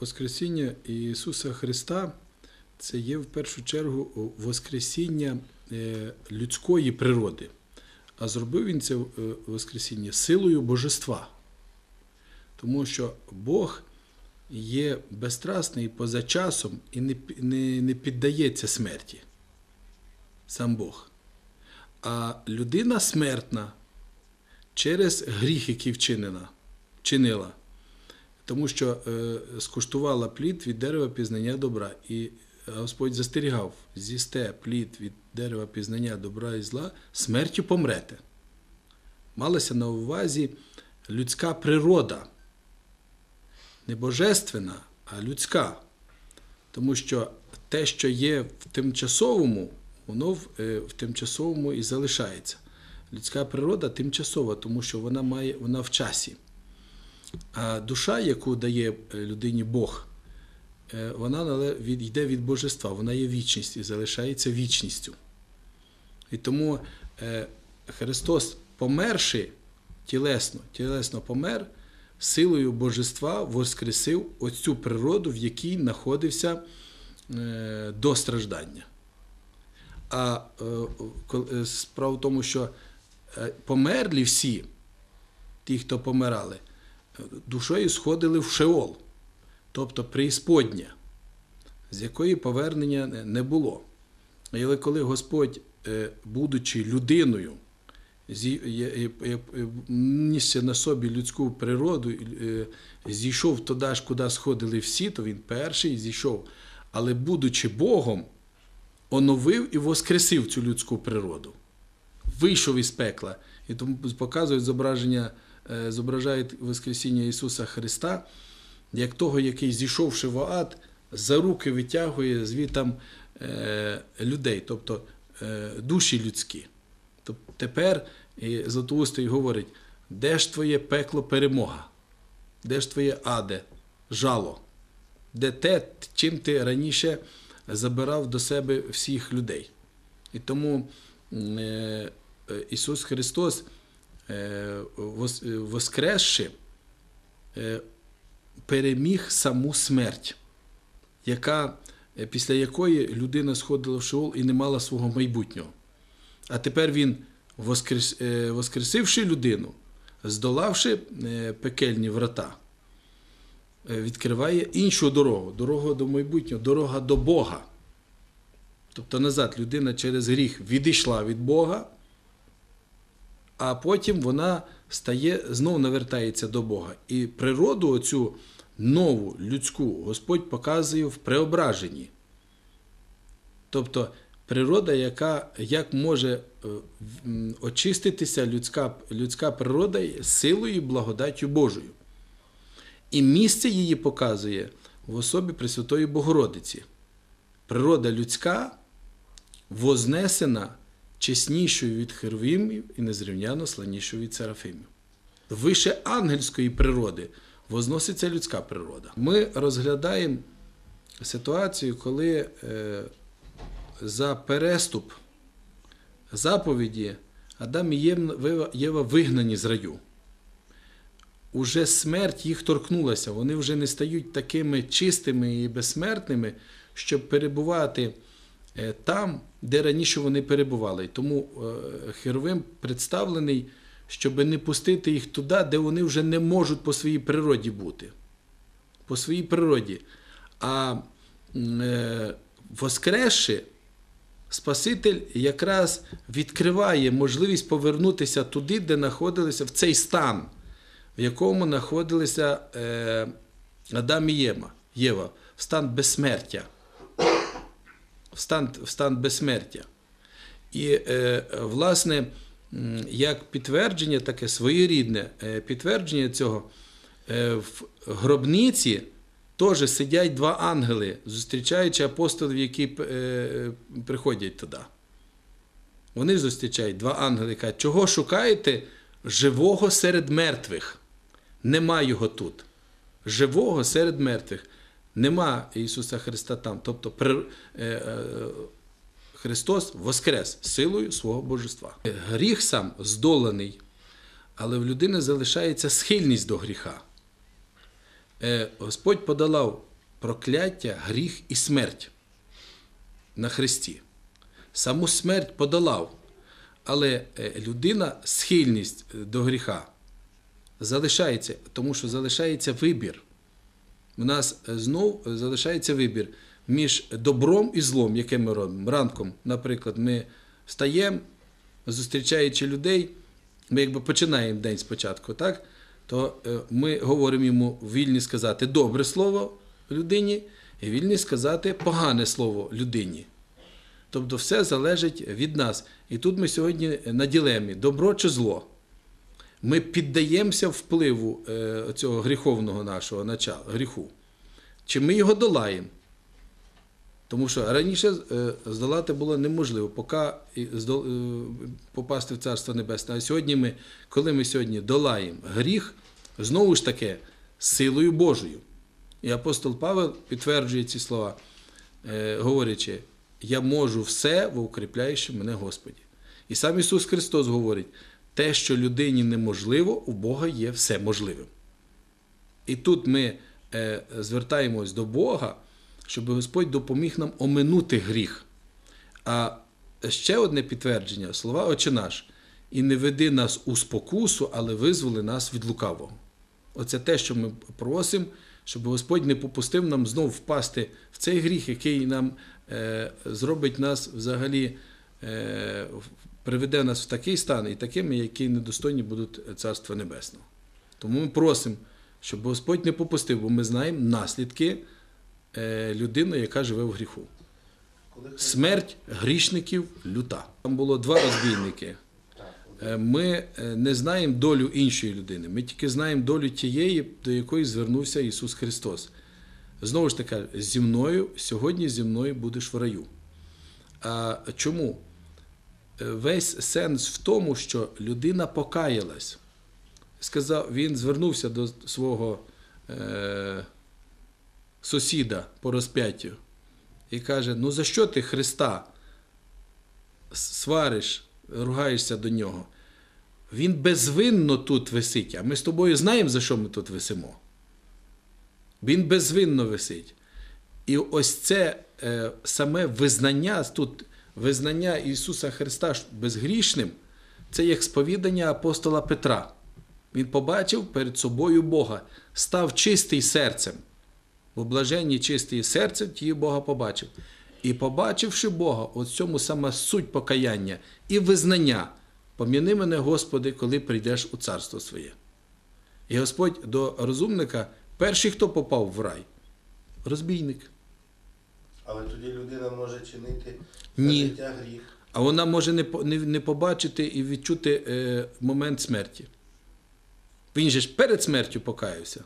Воскресіння Ісуса Христа це є в першу чергу Воскресіння е, людської природи. А зробив він це е, Воскресіння силою Божества. Тому що Бог є безстрасний поза часом і не, не, не піддається смерті. Сам Бог. А людина смертна через гріх, який вчинена, вчинила. Тому що е, скуштувала плід від дерева пізнання добра. І Господь застерігав: з'їсте плід від дерева пізнання добра і зла, смертю помрете. Малася на увазі людська природа. Не божественна, а людська. Тому що те, що є в тимчасовому, воно в, е, в тимчасовому і залишається. Людська природа тимчасова, тому що вона має вона в часі. А душа, яку дає е, людині Бог, е, вона йде від божества, вона є вічність і залишається вічністю. І тому е, Христос, померши тілесно, тілесно помер, силою божества воскресив оцю природу, в якій знаходився до страждання. А справа в тому, що померлі всі, ті, хто помирали, душою сходили в Шеол, тобто преісподня, з якої повернення не- було. Але коли Господь, е, будучи людиною, нісся на собі людську природу, е, зійшов туди ж, куди сходили всі, то він перший зійшов. Але будучи Богом, оновив і воскресив цю людську природу. Вийшов із пекла. І тому показують зображення, зображають Воскресіння Ісуса Христа, як того, який, зійшовши в ад, за руки витягує звітам е, людей, тобто е, душі людські. Тобто тепер Златоустий говорить, де ж твоє пекло перемога? Де ж твоє аде, жало? Де те, чим ти раніше забирав до себе всіх людей? І тому е, е, Ісус Христос, е, е, воскресши, е, переміг саму смерть, яка, е, після якої людина сходила в Шеол і не мала свого майбутнього. А тепер він, воскрес, е, воскресивши людину, здолавши е, пекельні врата, е, відкриває іншу дорогу, дорогу до майбутнього, дорога до Бога. Тобто назад людина через гріх відійшла від Бога, а потім вона стає, знов навертається до Бога. І природу оцю нову людську Господь показує в преображенні. Тобто природа, яка як може е, очиститися людська, людська природа силою і благодаттю Божою. І місце її показує в особі Пресвятої Богородиці. Природа людська вознесена чеснішою від херувимів і незрівняно славнішою від серафимів. Вище ангельської природи возноситься людська природа. Ми розглядаємо ситуацію, коли е, за переступ заповіді Адам і Єва вигнані з раю. Уже смерть їх торкнулася, вони вже не стають такими чистими і безсмертними, щоб перебувати е, там, де раніше вони перебували. Тому е, Херовим представлений, щоб не пустити їх туди, де вони вже не можуть по своїй природі бути. По своїй природі. А е, воскресши, Спаситель якраз відкриває можливість повернутися туди, де знаходилися в цей стан, в якому знаходилися е, Адам і Єма, Єва, стан безсмертя. В стан, в стан безсмертя. І, е, власне, як підтвердження, таке своєрідне е, підтвердження цього, е, в гробниці теж сидять два ангели, зустрічаючи апостолів, які приходять туди. Вони зустрічають два ангели і кажуть, чого шукаєте живого серед мертвих? Нема його тут. Живого серед мертвих. Нема Ісуса Христа там. Тобто е, е, Христос воскрес силою свого божества. Гріх сам здоланий, але в людини залишається схильність до гріха. е, Господь подолав прокляття, гріх і смерть на Христі. Саму смерть подолав, але людина схильність до гріха залишається, тому що залишається вибір. У нас е, знов е, залишається вибір між добром і злом, яке ми робимо. Ранком, наприклад, ми встаємо, зустрічаючи людей, ми якби починаємо день спочатку, так? то е, ми говоримо йому вільні сказати добре слово людині і вільні сказати погане слово людині. Тобто все залежить від нас. І тут ми сьогодні на ділемі добро чи зло. Ми піддаємося впливу е, цього гріховного нашого начала, гріху. Чи ми його долаємо? Тому що раніше е, здолати було неможливо, поки е, попасти в Царство Небесне. А сьогодні ми, коли ми сьогодні долаємо гріх, знову ж таки, силою Божою. І апостол Павел підтверджує ці слова, говорячи, я можу все в укріпляючи мене Господі. І сам Ісус Христос говорить, те, що людині неможливо, у Бога є все можливим. І тут ми е, звертаємось до Бога, щоб Господь допоміг нам оминути гріх. А ще одне підтвердження слова Отче наш. І не веди нас у спокусу, але визволи нас від лукавого. Оце те, що ми просимо, щоб Господь не попустив нам знов впасти в цей гріх, який нам е, зробить нас взагалі, е, приведе нас в такий стан і такими, які недостойні будуть Царства Небесного. Тому ми просимо, щоб Господь не попустив, бо ми знаємо наслідки е, людини, яка живе в гріху. Смерть грішників люта. Там було два розбійники. Е, Ми е, не знаємо долю іншої людини. Ми тільки знаємо долю тієї, до якої звернувся Ісус Христос. Знову ж таки, зі мною, сьогодні зі мною будеш в раю. А чому? Е, Весь сенс в тому, що людина покаялась. Він звернувся до свого е, сусіда по розп'яттю і каже: Ну за що ти Христа свариш, ругаєшся до нього? Він безвинно тут висить, а ми з тобою знаємо, за що ми тут висимо. Він безвинно висить. І ось це е, саме визнання тут, визнання Ісуса Христа безгрішним, це як сповідання апостола Петра. Він побачив перед собою Бога, став чистий серцем. Бо блаженні чисті серцем, ті Бога побачив. І побачивши Бога, от в цьому сама суть покаяння і визнання. Пом'яни мене, Господи, коли прийдеш у царство своє. І Господь до розумника, перший, хто попав в рай, розбійник. Але тоді людина може чинити Ні. життя гріх. А вона може не, по- не, не побачити і відчути е, момент смерті. Він же ж перед смертю покаявся.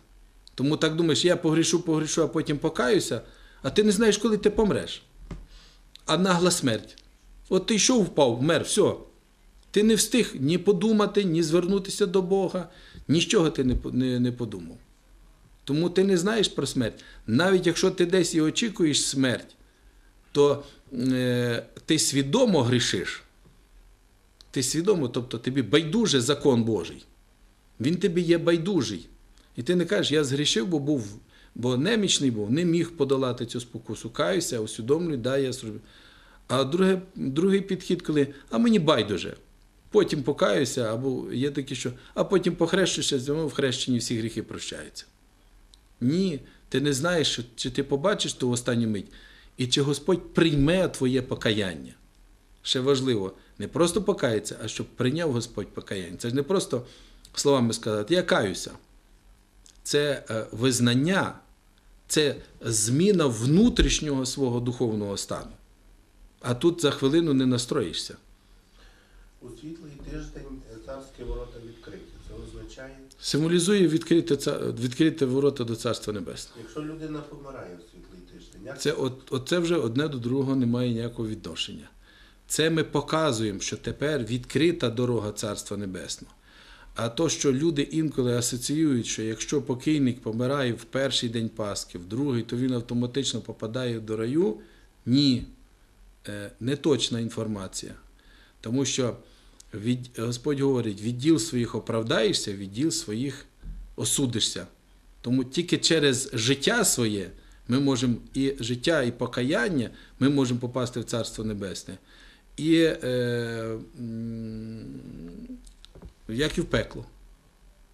Тому так думаєш, я погрішу, погрішу, а потім покаюся, а ти не знаєш, коли ти помреш. А нагла смерть. От ти йшов, впав, вмер, все. Ти не встиг ні подумати, ні звернутися до Бога, нічого ти не, по- не, не подумав. Тому ти не знаєш про смерть. Навіть якщо ти десь і очікуєш смерть, то е, ти свідомо грішиш. Ти свідомо, тобто тобі байдуже закон Божий. Він тобі є байдужий. І ти не кажеш, я згрішив, бо був, бо немічний був, не міг подолати цю спокусу. Каюся, усвідомлюю, да, я зробив. А друге, другий підхід, коли а мені байдуже. Потім покаюся, або є такі, що, а потім похрещуся, в хрещенні всі гріхи прощаються. Ні, ти не знаєш, чи ти побачиш ту останню мить, і чи Господь прийме твоє покаяння. Ще важливо, не просто покається, а щоб прийняв Господь покаяння. Це ж не просто словами сказати, я каюся. Це е, визнання, це зміна внутрішнього свого духовного стану. А тут за хвилину не настроїшся. У світлий тиждень е, царські ворота Символізує відкрите, ца- відкрите ворота до Царства Небесного. якщо людина помирає у світлий тиждень, як Це от, от це вже одне до другого не має ніякого відношення. Це ми показуємо, що тепер відкрита дорога Царства Небесного. А то, що люди інколи асоціюють, що якщо покійник помирає в перший день Пасхи, в другий, то він автоматично попадає до раю, ні, Е, не точна інформація. Тому що від, Господь говорить: від діл своїх оправдаєшся, від діл своїх осудишся. Тому тільки через життя своє ми можемо і життя, і покаяння, ми можемо попасти в Царство Небесне. І е, як і в пекло.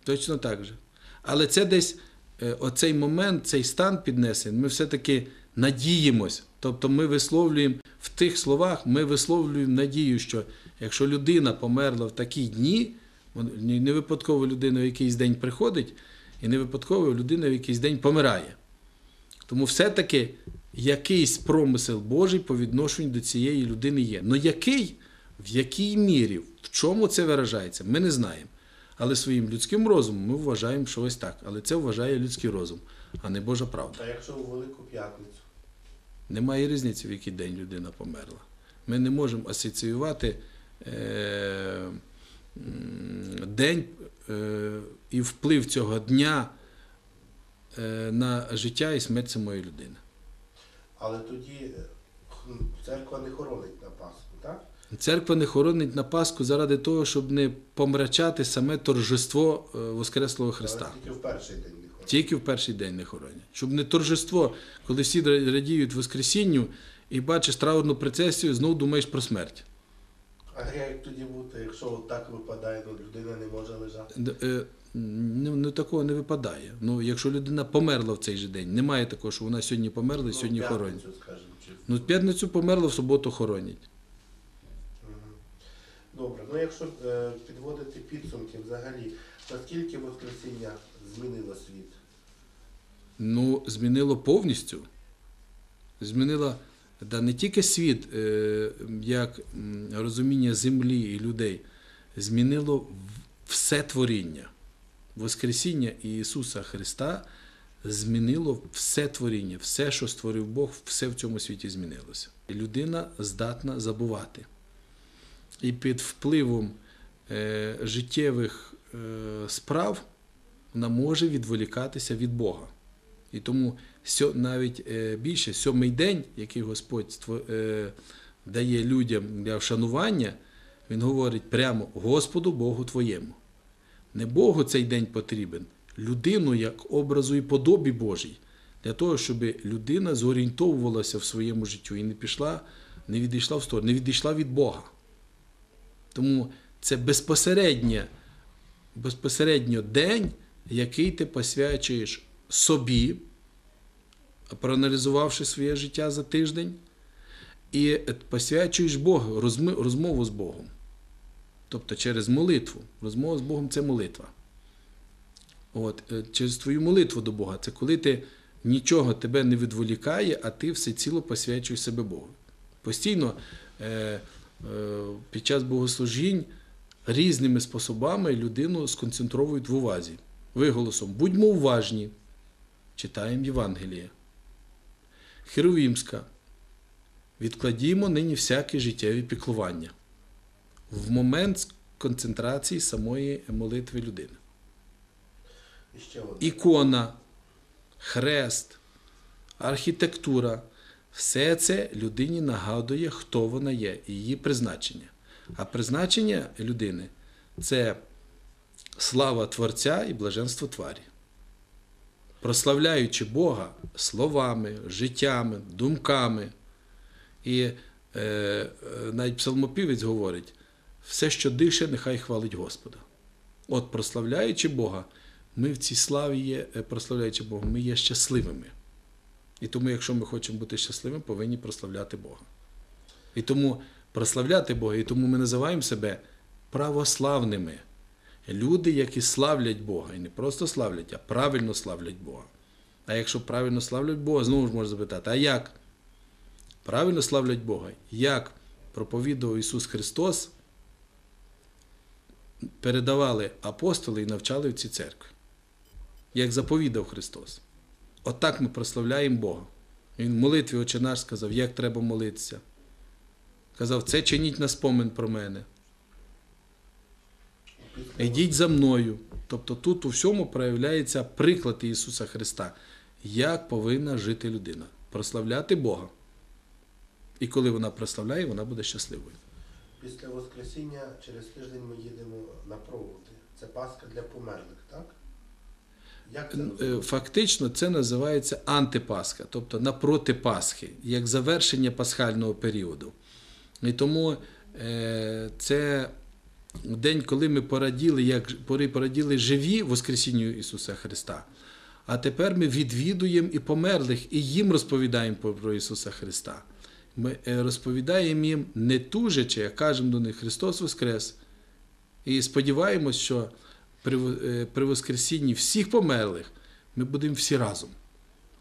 Точно так же. Але це десь е, оцей момент, цей стан піднесений, ми все-таки надіємось. Тобто ми висловлюємо в тих словах, ми висловлюємо надію, що якщо людина померла в такі дні, не випадково людина в якийсь день приходить, і не випадково людина в якийсь день помирає. Тому все-таки якийсь промисел Божий по відношенню до цієї людини є. Ну який, в якій мірі, в чому це виражається, ми не знаємо. Але своїм людським розумом ми вважаємо, що ось так. Але це вважає людський розум, а не Божа правда. А якщо у Велику П'ятницю? Немає різниці, в який день людина померла. Ми не можемо асоціювати е, день е, і вплив цього дня е, на життя і смерть самої людини. Але тоді церква не хоронить на Пасху, так? Церква не хоронить на Пасху заради того, щоб не помрачати саме торжество Воскреслого Христа. Але тільки в перший день. Тільки в перший день не хоронять. Щоб не торжество, коли всі радіють Воскресінню і бачиш траурну процесію, знову думаєш про смерть. А як тоді бути, якщо от так випадає, ну людина не може лежати? Е, Ну, ну, такого не випадає. Ну, якщо людина померла в цей же день, немає такого, що вона сьогодні померла і сьогодні в хоронять. скажімо, чи Ну, в п'ятницю померла, в суботу хоронять. Добре, ну якщо е, підводити підсумки взагалі, наскільки Воскресіння змінило світ? Ну, змінило повністю. Змінило да, не тільки світ, е, як розуміння землі і людей, змінило все творіння. Воскресіння Ісуса Христа змінило все творіння, все, що створив Бог, все в цьому світі змінилося. Людина здатна забувати. І під впливом е, життєвих е, справ вона може відволікатися від Бога. І тому навіть е, більше сьомий день, який Господь е, дає людям для вшанування, він говорить прямо Господу Богу твоєму. Не Богу цей день потрібен, людину як образу і подобі Божій, для того, щоб людина зорієнтовувалася в своєму життю і не пішла, не відійшла в сторону, не відійшла від Бога. Тому це безпосередньо, безпосередньо день, який ти посвячуєш собі, проаналізувавши своє життя за тиждень, і посвячуєш Богу, розмову з Богом. Тобто через молитву. Розмова з Богом це молитва. От, е, через твою молитву до Бога. Це коли ти нічого тебе не відволікає, а ти всеціло посвячуєш себе Богу. Постійно е, е, під час богослужінь різними способами людину сконцентровують в увазі. Виголосом будьмо уважні, читаємо Євангеліє. Херовімська. Відкладімо нині всякі життєві піклування в момент концентрації самої молитви людини. Ікона, хрест, архітектура все це людині нагадує, хто вона є, і її призначення. А призначення людини це слава Творця і блаженство тварі. Прославляючи Бога словами, життями, думками. І е, навіть псалмопівець говорить: все, що дише, нехай хвалить Господа. От, прославляючи Бога, ми в цій славі є, е, прославляючи Бога, ми є щасливими. І тому, якщо ми хочемо бути щасливими, повинні прославляти Бога. І тому прославляти Бога, і тому ми називаємо себе православними. Люди, які славлять Бога, і не просто славлять, а правильно славлять Бога. А якщо правильно славлять Бога, знову ж можна запитати, а як? Правильно славлять Бога. Як проповідував Ісус Христос, передавали апостоли і навчали в цій церкві. Як заповідав Христос. Отак ми прославляємо Бога. Він в молитві наш сказав, як треба молитися. Казав, це чиніть на спомин про мене. Йдіть за мною. Тобто тут у всьому проявляється приклад Ісуса Христа, як повинна жити людина. Прославляти Бога. І коли вона прославляє, вона буде щасливою. Після Воскресіння через тиждень ми їдемо на проводи. Це Пасха для померлих, так? Як це Е, називається? Фактично це називається антипасха, тобто напроти Пасхи, як завершення пасхального періоду. І тому е, це день, коли ми пораділи, як пори пораділи живі Воскресінню Ісуса Христа. А тепер ми відвідуємо і померлих, і їм розповідаємо про- Ісуса Христа. Ми е, розповідаємо їм не тужачи, а кажемо до них Христос Воскрес. І сподіваємось, що е, при Воскресінні всіх померлих ми будемо всі разом.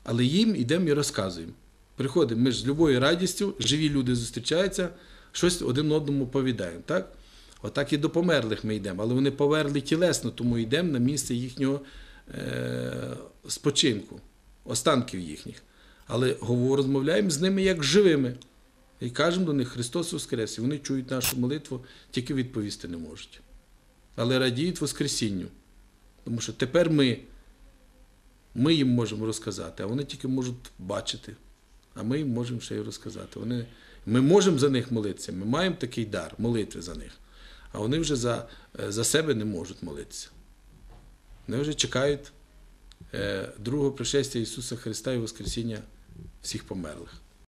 Але їм йдемо і розказуємо. Приходимо, ми ж з любою радістю, живі люди зустрічаються, щось один одному повідаємо. Так? Отак і до померлих ми йдемо. Але вони померли тілесно, тому йдемо на місце їхнього е, спочинку, останків їхніх. Але розмовляємо з ними як живими. І кажемо до них Христос Воскрес. І вони чують нашу молитву, тільки відповісти не можуть. Але радіють Воскресінню. Тому що тепер ми, ми їм можемо розказати, а вони тільки можуть бачити. А ми їм можемо ще й розказати. Вони, ми можемо за них молитися, ми маємо такий дар молитви за них. А вони вже за, е, за себе не можуть молитися. Вони вже чекають е, другого пришестя Ісуса Христа і Воскресіння всіх померлих.